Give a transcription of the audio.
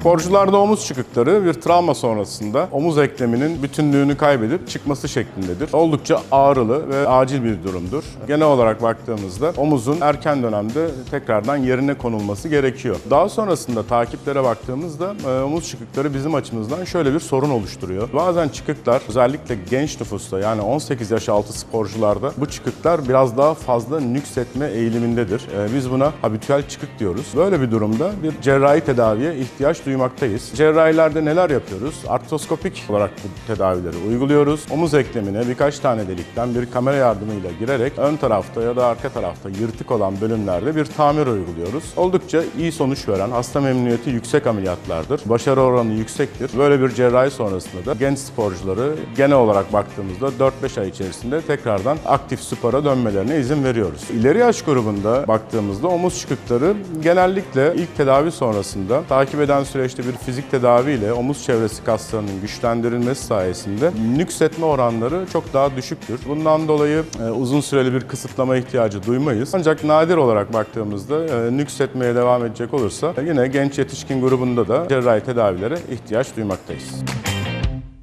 Sporcularda omuz çıkıkları bir travma sonrasında omuz ekleminin bütünlüğünü kaybedip çıkması şeklindedir. Oldukça ağrılı ve acil bir durumdur. Genel olarak baktığımızda omuzun erken dönemde tekrardan yerine konulması gerekiyor. Daha sonrasında takiplere baktığımızda e, omuz çıkıkları bizim açımızdan şöyle bir sorun oluşturuyor. Bazen çıkıklar özellikle genç nüfusta yani 18 yaş altı sporcularda bu çıkıklar biraz daha fazla nüksetme eğilimindedir. E, Biz buna habitüel çıkık diyoruz. Böyle bir durumda bir cerrahi tedaviye ihtiyaç duymaktayız. Cerrahilerde neler yapıyoruz? Artroskopik olarak bu tedavileri uyguluyoruz. Omuz eklemine birkaç tane delikten bir kamera yardımıyla girerek ön tarafta ya da arka tarafta yırtık olan bölümlerde bir tamir uyguluyoruz. Oldukça iyi sonuç veren, hasta memnuniyeti yüksek ameliyatlardır. Başarı oranı yüksektir. Böyle bir cerrahi sonrasında da genç sporcuları genel olarak baktığımızda 4-5 ay içerisinde tekrardan aktif spora dönmelerine izin veriyoruz. İleri yaş grubunda baktığımızda omuz çıkıkları genellikle ilk tedavi sonrasında takip eden süreçte bir fizik tedavi ile omuz çevresi kaslarının güçlendirilmesi sayesinde nüksetme oranları çok daha düşüktür. Bundan dolayı e, uzun süreli bir kısıtlama ihtiyacı duymayız. Ancak nadir olarak baktığımızda e, nüksetmeye devam edecek olursa yine genç yetişkin grubunda da cerrahi tedavilere ihtiyaç duymaktayız.